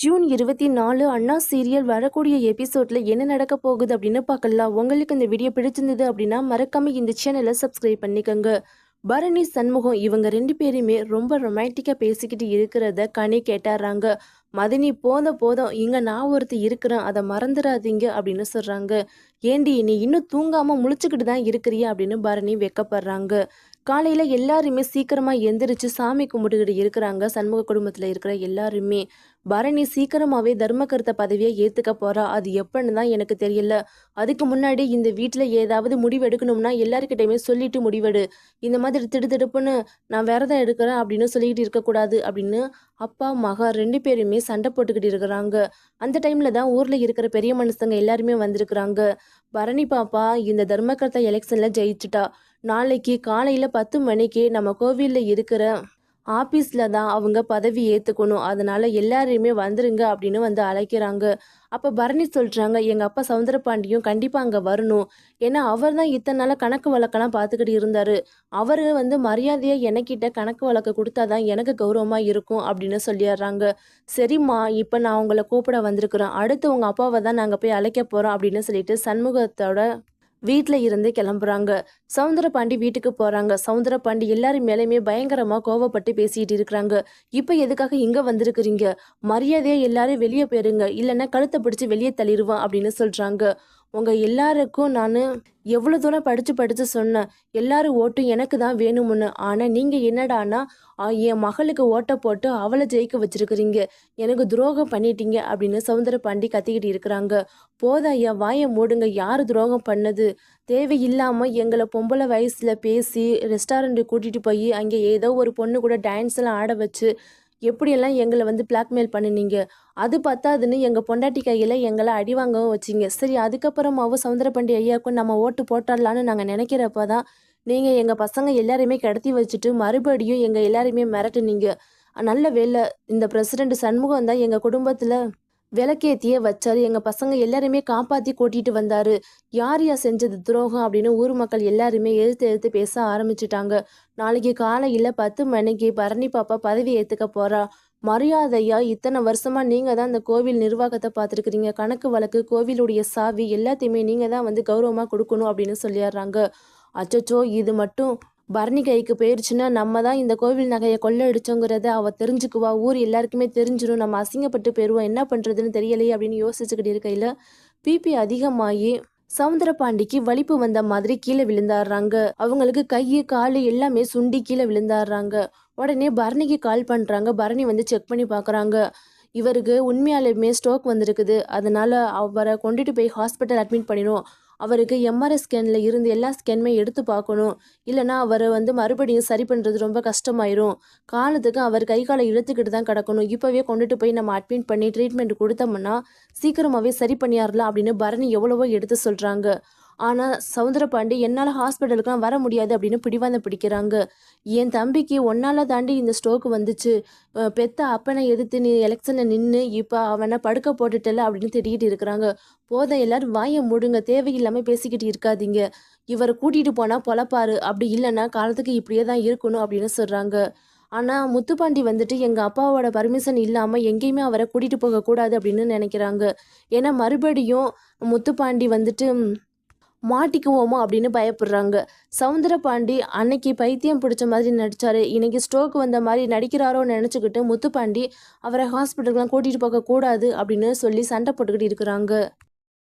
June இருபத்தி நாலு அண்ணா serial வரக்கூடிய எபிசோட்ல என்ன நடக்க போகுது அப்படின்னு பார்க்கலாம் உங்களுக்கு இந்த வீடியோ பிடிச்சிருந்தது அப்படின்னா மறக்காம இந்த சேனலை சப்ஸ்கிரைப் பண்ணிக்கோங்க. பரணி சண்முகம் இவங்க ரெண்டு பேருமே ரொம்ப ரொமான்டிக்காக பேசிக்கிட்டு இருக்கிறத கனி கேட்டாராங்க. மதினி போத போதும் இங்கே நான் ஒருத்தி இருக்கிறேன் அதை மறந்துடாதீங்க அப்படின்னு சொல்கிறாங்க ஏண்டி நீ இன்னும் தூங்காமல் முழிச்சுக்கிட்டு தான் இருக்கிறியா அப்படின்னு பரணி வெக்கப்படுறாங்க. காலையில் எல்லாருமே சீக்கிரமாக எந்திரிச்சு சாமி கும்பிட்டுக்கிட்டு இருக்கிறாங்க. சண்முக குடும்பத்தில் இருக்கிற எல்லாருமே. பரணி சீக்கிரமாகவே தர்மகர்த்த பதவியை ஏற்றுக்க போகிறா அது எப்படின்னு தான் எனக்கு தெரியல. அதுக்கு முன்னாடி இந்த வீட்டில் ஏதாவது முடிவு எடுக்கணும்னா எல்லாருக்கிட்டையுமே சொல்லிட்டு முடிவெடு. இந்த மாதிரி திடுதிடுப்புன்னு நான் விரதம் எடுக்கிறேன் அப்படின்னு சொல்லிக்கிட்டு இருக்கக்கூடாது அப்படின்னு அப்பா மகா ரெண்டு பேருமே சண்டை போட்டுக்கிட்டு இருக்கிறாங்க. அந்த டைமில் தான் ஊரில் இருக்கிற பெரிய மனுஷங்க எல்லாருமே வந்திருக்கிறாங்க. பரணி பாப்பா இந்த தர்மகர்த்தா எலெக்ஷனில் ஜெயிச்சுட்டா. நாளைக்கு காலையில் பத்து மணிக்கு நம்ம கோவிலில் இருக்கிற ஆஃபீஸில் தான் அவங்க பதவி ஏற்றுக்கணும் அதனால எல்லாரையுமே வந்துருங்க அப்படின்னு வந்து அழைக்கிறாங்க. அப்போ பரணி சொல்கிறாங்க எங்கள் அப்பா சவுந்தரபாண்டியும் கண்டிப்பாக அங்கே வரணும். ஏன்னா அவர் தான் இத்தனை நாளாக கணக்கு வழக்கெல்லாம் பார்த்துக்கிட்டு இருந்தார். அவர் வந்து மரியாதையாக எனக்கிட்ட கணக்கு வழக்கு கொடுத்தா தான் எனக்கு கௌரவமாக இருக்கும் அப்படின்னு சொல்லிடுறாங்க. சரிம்மா இப்போ நான் உங்களை கூப்பிட வந்திருக்கிறோம் அடுத்து உங்கள் அப்பாவை தான் நாங்கள் போய் அழைக்க போகிறோம் அப்படின்னு சொல்லிட்டு சண்முகத்தோட வீட்டில் இருந்து கிளம்புறாங்க. சவுந்தரபாண்டி வீட்டுக்கு போகிறாங்க சவுந்தரபாண்டி எல்லாரும் மேலேயுமே பயங்கரமாக கோவப்பட்டு பேசிகிட்டு இருக்கிறாங்க. இப்போ எதுக்காக இங்கே வந்திருக்கிறீங்க? மரியாதையாக எல்லாரும் வெளியே போயிருங்க. இல்லைன்னா கழுத்தை பிடிச்சி வெளியே தள்ளிடுவான் அப்படின்னு சொல்கிறாங்க உங்கள் எல்லாருக்கும் நான் எவ்வளோ தூரம் படித்து படித்து சொன்னேன். எல்லாரும் ஓட்டும் எனக்கு தான் வேணும்னு. ஆனால் நீங்கள் என்னடானா என் மகளுக்கு ஓட்டை போட்டு அவளை ஜெயிக்க வச்சிருக்கிறீங்க. எனக்கு துரோகம் பண்ணிட்டீங்க அப்படின்னு சவுந்தர பாண்டி கத்திக்கிட்டு இருக்கிறாங்க. போத ஐயா வாயை மூடுங்க. யார் துரோகம் பண்ணது? தேவையில்லாமல் எங்களை பொம்பளை வயசில் பேசி ரெஸ்டாரண்ட்டு கூட்டிகிட்டு போய் அங்கே ஏதோ ஒரு பொண்ணு கூட டான்ஸ்லாம் ஆட வச்சு எப்படியெல்லாம் எங்களை வந்து பிளாக்மெயில் பண்ணினீங்க? அது பத்தாதுன்னு எங்கள் பொண்டாட்டி கையில் எங்களை அடி வாங்கவும் வச்சிங்க. சரி அதுக்கப்புறமாவும் சவுந்தரபாண்டி ஐயாவுக்கும் நம்ம ஓட்டு போட்டாடலான்னு நாங்கள் நினைக்கிறப்ப தான் நீங்கள் எங்கள் பசங்க எல்லாரையுமே கடத்தி வச்சுட்டு மறுபடியும் எங்கள் எல்லாரையுமே மிரட்டுனீங்க. நல்ல வேலை இந்த பிரசிடெண்ட் சண்முகம் தான் எங்கள் குடும்பத்தில் விளக்கேத்தியே வச்சாரு. எங்கள் பசங்க எல்லாருமே காப்பாற்றி கூட்டிகிட்டு வந்தார். யார் யார் செஞ்சது துரோகம் அப்படின்னு ஊர் மக்கள் எல்லாருமே எழுத்து எழுத்து பேச ஆரம்பிச்சிட்டாங்க. நாளைக்கு காலையில் பத்து மணிக்கு பரணி பாப்பா பதவி ஏத்துக்க போகிறா மரியாதையா இத்தனை வருஷமா நீங்கள் தான் இந்த கோவில் நிர்வாகத்தை பார்த்துருக்குறீங்க. கணக்கு வழக்கு கோவிலுடைய சாவி எல்லாத்தையுமே நீங்கள் தான் வந்து கௌரவமாக கொடுக்கணும் அப்படின்னு சொல்லிடுறாங்க. அச்சச்சோ இது மட்டும் பரணி கைக்கு போயிடுச்சுன்னா நம்ம தான் இந்த கோவில் நகையை கொள்ளடிச்சோங்கிறத அவள் தெரிஞ்சுக்குவா. ஊர் எல்லாருக்குமே தெரிஞ்சிடும் நம்ம அசிங்கப்பட்டு போயிடுவோம் என்ன பண்ணுறதுன்னு தெரியலையே அப்படின்னு யோசிச்சுக்கிட்டு இருக்கையில் பிபி அதிகமாகி சவுந்தரபாண்டிக்கு வலிப்பு வந்த மாதிரி கீழே விழுந்தாடுறாங்க. அவங்களுக்கு கை காலு எல்லாமே சுண்டி கீழே விழுந்தாடுறாங்க. உடனே பரணிக்கு கால் பண்ணுறாங்க பரணி வந்து செக் பண்ணி பார்க்குறாங்க இவருக்கு உண்மையாலுமே ஸ்ட்ரோக் வந்திருக்குது. அதனால் அவரை கொண்டுட்டு போய் ஹாஸ்பிட்டல் அட்மிட் பண்ணிடும் அவருக்கு எம்ஆர்ஐ ஸ்கேனில் இருந்து எல்லா ஸ்கேனுமே எடுத்து பார்க்கணும். இல்லைனா அவரை வந்து மறுபடியும் சரி பண்ணுறது ரொம்ப கஷ்டமாயிரும். காலத்துக்கு அவர் கை காலை இழுத்துக்கிட்டு தான் கிடக்கணும். இப்போவே கொண்டுட்டு போய் நம்ம அட்மிட் பண்ணி ட்ரீட்மெண்ட் கொடுத்தோம்னா சீக்கிரமாகவே சரி பண்ணியாரலாம் அப்படின்னு பரணி எவ்வளவோ எடுத்து சொல்கிறாங்க ஆனால் சவுந்தரபாண்டி என்னால் ஹாஸ்பிட்டலுக்குலாம் வர முடியாது அப்படின்னு பிடிவாதம் பிடிக்கிறாங்க. என் தம்பிக்கு ஒன்னால் தாண்டி இந்த ஸ்ட்ரோக்கு வந்துச்சு. பெத்த அப்பனை எதிர்த்து நீ எலெக்ஷனில் நின்று இப்போ அவனை படுக்க போட்டுட்டல அப்படின்னு தெரியிட்டு இருக்கிறாங்க. போதும் எல்லாரும் வாயை மூடுங்க. தேவையில்லாமல் பேசிக்கிட்டு இருக்காதீங்க. இவரை கூட்டிகிட்டு போனால் பொழப்பாரு. அப்படி இல்லைன்னா காலத்துக்கு இப்படியே தான் இருக்கணும் அப்படின்னு சொல்கிறாங்க ஆனால் முத்துப்பாண்டி வந்துட்டு எங்கள் அப்பாவோட பர்மிஷன் இல்லாமல் எங்கேயுமே அவரை கூட்டிகிட்டு போகக்கூடாது அப்படின்னு நினைக்கிறாங்க. ஏன்னா மறுபடியும் முத்துப்பாண்டி வந்துட்டு மாட்டிக்குவோமோ அப்படின்னு பயப்படுறாங்க. சவுந்தர பாண்டி அன்னைக்கு பைத்தியம் பிடிச்ச மாதிரி நடித்தார் இன்னைக்கு ஸ்ட்ரோக் வந்த மாதிரி நடிக்கிறாரோன்னு நினச்சிக்கிட்டு முத்துப்பாண்டி அவரை ஹாஸ்பிட்டலுக்குலாம் கூட்டிகிட்டு போகக்கூடாது அப்படின்னு சொல்லி சண்டை போட்டுக்கிட்டு இருக்கிறாங்க.